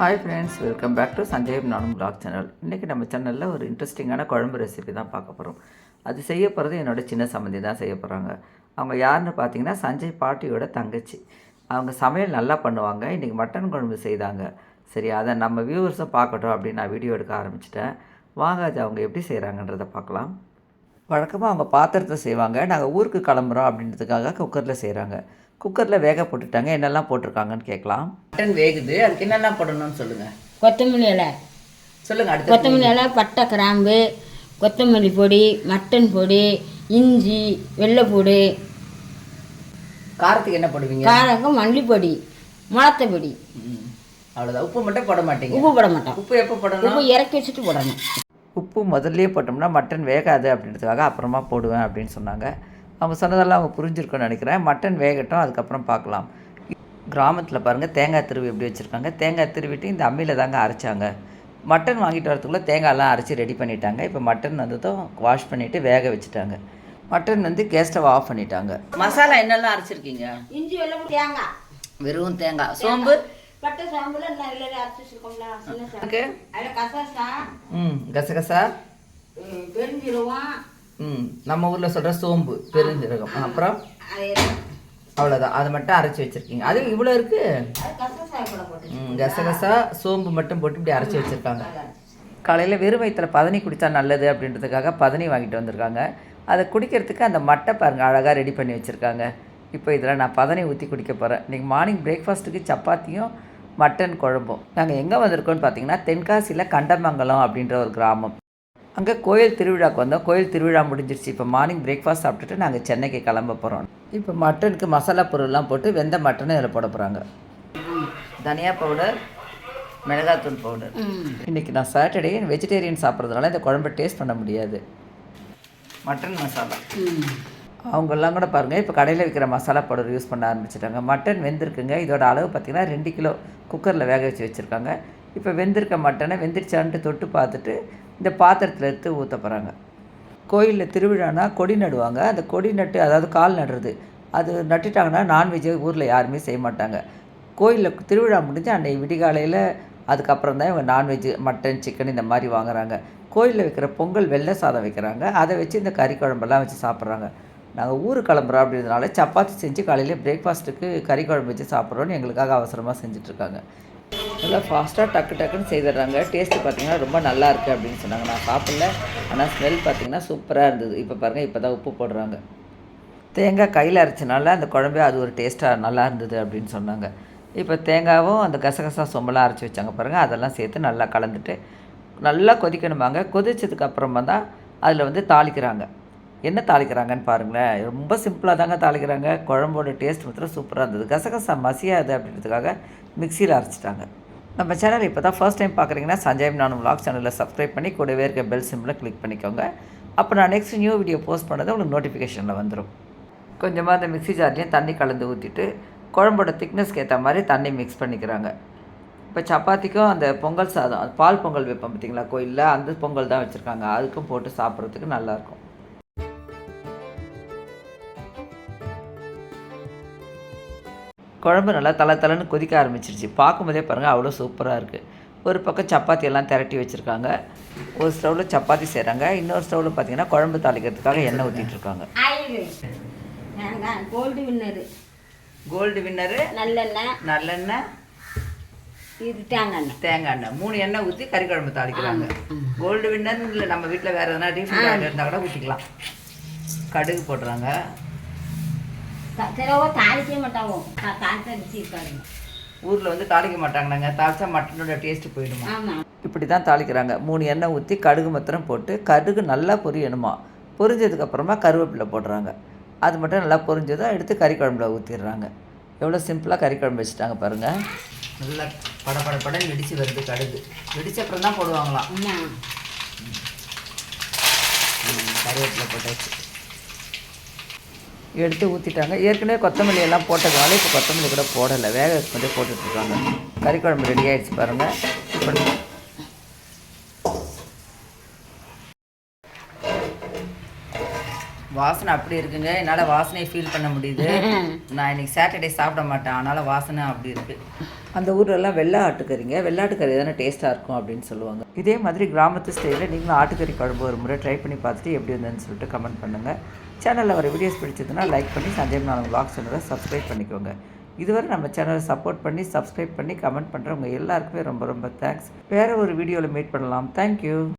Hi friends welcome back to Sanjay நானும் blog channel இன்றைக்கி நம்ம சேனலில் ஒரு இன்ட்ரெஸ்டிங்கான குழம்பு ரெசிபி தான் பார்க்க போகிறோம் அது செய்ய போகிறது என்னோட சின்ன சம்மந்தி தான் செய்ய போகிறாங்க அவங்க யாருன்னு பார்த்தீங்கன்னா சஞ்சய் பாட்டியோட தங்கச்சி. அவங்க சமையல் நல்லா பண்ணுவாங்க. இன்றைக்கி மட்டன் குழம்பு செய்தாங்க. சரி அதை நம்ம வியூவர்ஸை பார்க்கட்டும் அப்படின்னு நான் வீடியோ எடுக்க ஆரம்பிச்சிட்டேன். வாங்க அது அவங்க எப்படி செய்கிறாங்கன்றதை பார்க்கலாம். வழக்கமாக அவங்க பாத்திரத்தை செய்வாங்க. நாங்கள் ஊருக்கு கிளம்புறோம் அப்படின்றதுக்காக குக்கரில் செய்கிறாங்க குக்கரில் வேக போட்டுட்டாங்க. என்னெல்லாம் போட்டிருக்காங்கன்னு கேட்கலாம். மட்டன் வேகுது. அதுக்கு என்னெல்லாம் போடணும்னு சொல்லுங்கள் கொத்தமல்லி இலை. சொல்லுங்கள் அடுத்து கொத்தமல்லி இலை பட்டை கிராம்பு கொத்தமல்லி பொடி மட்டன் பொடி இஞ்சி வெள்ளைப்பூடு காரத்துக்கு என்ன போடுவீங்க? காரகம் மல்லிப்பொடி மிளத்த பொடி. அவ்வளோதான் உப்பு மட்டும் போட மாட்டீங்க. உப்பு போட மாட்டோம். உப்பு எப்போ போடணும்? உப்பு இறக்கி வச்சுட்டு போடணும். உப்பு முதல்லயே போட்டோம்னா மட்டன் வேகாது அப்படின்றதுக்காக அப்புறமா போடுவேன் அப்படின்னு சொன்னாங்க. அவங்க சொன்னதெல்லாம் அவங்க புரிஞ்சிருக்கும்னு நினைக்கிறேன். மட்டன் வேகட்டும் அதுக்கப்புறம் பார்க்கலாம். கிராமத்தில் பாருங்கள் தேங்காய் திருவி எப்படி வச்சுருக்காங்க? தேங்காய் திருவிட்டு இந்த அம்மியில் தாங்க அரைச்சாங்க. மட்டன் வாங்கிட்டு வரதுக்குள்ளே தேங்காய்லாம் அரைச்சி ரெடி பண்ணிட்டாங்க. இப்போ மட்டன் வந்ததும் வாஷ் பண்ணிவிட்டு வேக வச்சுட்டாங்க. மட்டன் வந்து கேஸ் ஸ்டவ் ஆஃப் பண்ணிட்டாங்க. மசாலா என்னெல்லாம் அரைச்சிருக்கீங்க? இஞ்சி தேங்காய். வெறும் தேங்காய். சோம்பு? பட்டை சாம்புல நல்ல அரைச்சி வச்சிருக்கோம்ல சின்ன கசாசா ம் கசகசா? பெருஞ்சிருவோம் ம் நம்ம ஊரில் சொல்கிற சோம்பு பெருஞ்சீரகம். அப்புறம்? அவ்வளோதான் அதை மட்டும் அரைச்சி வச்சுருக்கீங்க. அது இவ்வளோ இருக்குது ம், கசகசா சோம்பு மட்டும் போட்டு இப்படி அரைச்சி வச்சுருக்காங்க. காலையில் வெறும் வயிற்றில் பதனி குடித்தா நல்லது அப்படின்றதுக்காக பதனி வாங்கிட்டு வந்திருக்காங்க. அதை குடிக்கிறதுக்கு அந்த மட்டை பாருங்கள் அழகாக ரெடி பண்ணி வச்சுருக்காங்க. இப்போ இதில் நான் பதனி ஊற்றி குடிக்க போகிறேன் இன்றைக்கி மார்னிங் பிரேக்ஃபாஸ்ட்டுக்கு சப்பாத்தியும் மட்டன் குழம்பும். நாங்கள் எங்கே வந்திருக்கோம்னு பார்த்தீங்கன்னா தென்காசியில் கண்டமங்கலம் அப்படின்ற ஒரு கிராமம். அங்கே கோயில் திருவிழாவுக்கு வந்தோம். கோயில் திருவிழா முடிஞ்சிருச்சு. இப்போ மார்னிங் பிரேக்ஃபாஸ்ட் சாப்பிட்டுட்டு நாங்கள் சென்னைக்கு கிளம்ப போகிறோம் இப்போ மட்டனுக்கு மசாலா பொருள்லாம் போட்டு வெந்த மட்டனை இதில் போட போகிறாங்க தனியா பவுடர் மிளகாத்தூள் பவுடர் இன்றைக்கி நான் சாட்டர்டே வெஜிடேரியன் சாப்பிட்றதுனால இந்த குழம்பு டேஸ்ட் பண்ண முடியாது. மட்டன் மசாலா. அவங்கெல்லாம் கூட பாருங்கள் இப்போ கடையில் விற்கிற மசாலா பவுடர் யூஸ் பண்ண ஆரம்பிச்சிட்டாங்க. மட்டன் வெந்திருக்குங்க. இதோட அளவு பார்த்திங்கன்னா ரெண்டு கிலோ குக்கரில் வேக வச்சு வச்சுருக்காங்க. இப்போ வெந்திருக்க மட்டனை வெந்திருச்சான்ட்டு தொட்டு பார்த்துட்டு இந்த பாத்திரத்தில் எடுத்து ஊற்ற போகிறாங்க கோயிலில் திருவிழானா கொடி நடுவாங்க. அந்த கொடி நட்டு அதாவது கால் நடுறது அது நட்டுட்டாங்கன்னா நான்வெஜ் ஊரில் யாருமே செய்ய மாட்டாங்க. கோயிலில் திருவிழா முடிஞ்சு அன்னைக்கு விடிகாலையில் அதுக்கப்புறம் தான் இவங்க நான்வெஜ் மட்டன் சிக்கன் இந்த மாதிரி வாங்குறாங்க. கோயிலில் வைக்கிற பொங்கல் வெள்ளை சாதம் வைக்கிறாங்க. அதை வச்சு இந்த கறி குழம்பெல்லாம் வச்சு சாப்பிட்றாங்க. நாங்கள் ஊர் கிளம்புறோம் அப்படின்றதுனால சப்பாத்தி செஞ்சு காலையில் பிரேக்ஃபாஸ்ட்டுக்கு கறி குழம்பு வச்சு சாப்பிட்றோன்னு எங்களுக்காக அவசரமாக செஞ்சிட்ருக்காங்க நல்லா ஃபாஸ்ட்டாக டக்கு டக்குன்னு செய்திடுறாங்க. டேஸ்ட்டு பார்த்தீங்கன்னா ரொம்ப நல்லா இருக்குது அப்படின்னு சொன்னாங்க. நான் சாப்பிடல. ஆனால் ஸ்மெல் பார்த்தீங்கன்னா சூப்பராக இருந்தது. இப்போ பாருங்கள் இப்போ தான் உப்பு போடுறாங்க. தேங்காய் கையில் அரைச்சனால அந்த குழம்பே அது ஒரு டேஸ்ட்டாக நல்லா இருந்தது அப்படின்னு சொன்னாங்க. இப்போ தேங்காவும் அந்த கசகசா சொம்பெல்லாம் அரைச்சி வச்சாங்க பாருங்கள் அதெல்லாம் சேர்த்து நல்லா கலந்துட்டு நல்லா கொதிக்கணுமாங்க. கொதிச்சதுக்கு அப்புறமா தான் அதில் வந்து தாளிக்கிறாங்க. என்ன தாளிக்கிறாங்கன்னு பாருங்களேன். ரொம்ப சிம்பிளாக தாங்க தாளிக்கிறாங்க. குழம்போட டேஸ்ட் மாத்திரம் சூப்பராக இருந்தது. கசகசா மசியாது அப்படின்றதுக்காக மிக்சியில் அரைச்சிட்டாங்க. நம்ம சேனல் இப்போ தான் ஃபர்ஸ்ட் டைம் பார்க்குறீங்கன்னா சஞ்சய் நானும் vlog சேனலில் சப்ஸ்கிரைப் பண்ணி கூடவே இருக்க பெல் சிம்பிளை கிளிக் பண்ணிக்கோங்க. அப்போ நான் நெக்ஸ்ட் நியூ வீடியோ போஸ்ட் பண்ணது உங்களுக்கு நோட்டிஃபிகேஷனில் வந்துடும் கொஞ்சமாக அந்த மிக்ஸி ஜார்லேயும் தண்ணி கலந்து ஊற்றிட்டு குழம்போட திக்னஸ்க்கு ஏற்ற மாதிரி தண்ணி மிக்ஸ் பண்ணிக்கிறாங்க. இப்போ சப்பாத்திக்கும் அந்த பொங்கல் சாதம் பால் பொங்கல் வைப்போம் பார்த்தீங்களா கோயிலில் அந்த பொங்கல் தான் வச்சுருக்காங்க. அதுக்கும் போட்டு சாப்பிட்றதுக்கு நல்லாயிருக்கும் குழம்பு நல்லா தலை தலைன்னு கொதிக்க ஆரம்பிச்சிருச்சு. பார்க்கும்போதே பாருங்கள் அவ்வளோ சூப்பராக இருக்குது ஒரு பக்கம் சப்பாத்தி எல்லாம் திரட்டி வச்சுருக்காங்க. ஒரு ஸ்டவ்வில் சப்பாத்தி செய்கிறாங்க இன்னொரு ஸ்டவ்வில் பார்த்தீங்கன்னா குழம்பு தாளிக்கிறதுக்காக எண்ணெய் ஊற்றிட்டு இருக்காங்க. ஆயில் தேங்காய் கோல்டு வின்னரு கோல்டு வின்னரு நல்லெண்ணெய். நல்லெண்ணெய். இது தேங்காய் எண்ணெய். தேங்காய் எண்ணெய். மூணு எண்ணெய் ஊற்றி கறி குழம்பு தாளிக்கிறாங்க. கோல்டு வின்னர் இல்லை நம்ம வீட்டில் வேறு எதனா ரீஃபண்ட் ஆயில் இருந்தால் கூட ஊற்றிக்கலாம் கடுகு போடுறாங்க. தாளிக்கவே மாட்டாவோ தாளித்த ருசி இருக்காது. ஊரில் வந்து தாளிக்க மாட்டாங்கன்னாங்க தாளிச்சா மட்டனோட டேஸ்ட்டு போயிடுமா? ஆமாம் இப்படி தான் தாளிக்கிறாங்க. மூணு எண்ணெய் ஊற்றி கடுகு மாத்திரம் போட்டு கடுகு நல்லா பொரியணுமா? பொரிஞ்சதுக்கப்புறமா கருவேப்பிலை போடுறாங்க. அது மட்டும் நல்லா பொரிஞ்சதும் எடுத்து கறி குழம்புல ஊற்றிடுறாங்க எவ்வளோ சிம்பிளாக கறி குழம்பு வச்சுட்டாங்க பாருங்கள் நல்லா பட பட படன்னு வெடிச்சு வருது கடுகு. வெடிச்ச அப்புறம் தான் போடுவாங்களாம் கருவேப்பிலை போட்டாச்சு. எடுத்து ஊற்றிட்டாங்க ஏற்கனவே கொத்தமல்லி எல்லாம் போட்டதுனால இப்போ கொத்தமல்லி கூட போடலை. வேக வைக்கும்போதே போட்டுட்ருக்காங்க கறி குழம்பு ரெடி ஆகிடுச்சு பாருங்கள் இப்போ வாசனை அப்படி இருக்குங்க. என்னால் வாசனையை ஃபீல் பண்ண முடியுது. நான் இன்னைக்கு சாட்டர்டே சாப்பிட மாட்டேன். அதனால் வாசனை அப்படி இருக்கு. அந்த ஊர்லலாம் வெள்ளை ஆட்டுக்கறிங்க. வெள்ளாட்டுக்கறி தானே டேஸ்ட்டாக இருக்கும் அப்படின்னு சொல்லுவாங்க. இதே மாதிரி கிராமத்து ஸ்டைலில் நீங்களும் ஆட்டுக்கறி குழம்பு ஒரு முறை ட்ரை பண்ணி பார்த்துட்டு எப்படி இருந்ததுன்னு சொல்லிட்டு கமெண்ட் பண்ணுங்கள் சேனலில் வர வீடியோஸ் பிடிச்சதுன்னா லைக் பண்ணி சஞ்சய் நாள் vlog சேனலை சப்ஸ்கிரைப் பண்ணிக்கோங்க. இதுவரை நம்ம சேனலை சப்போர்ட் பண்ணி சப்ஸ்கிரைப் பண்ணி கமெண்ட் பண்ணுறவங்க எல்லாருக்குமே ரொம்ப ரொம்ப தேங்க்ஸ் வேறு ஒரு வீடியோவில் மீட் பண்ணலாம். தேங்க்யூ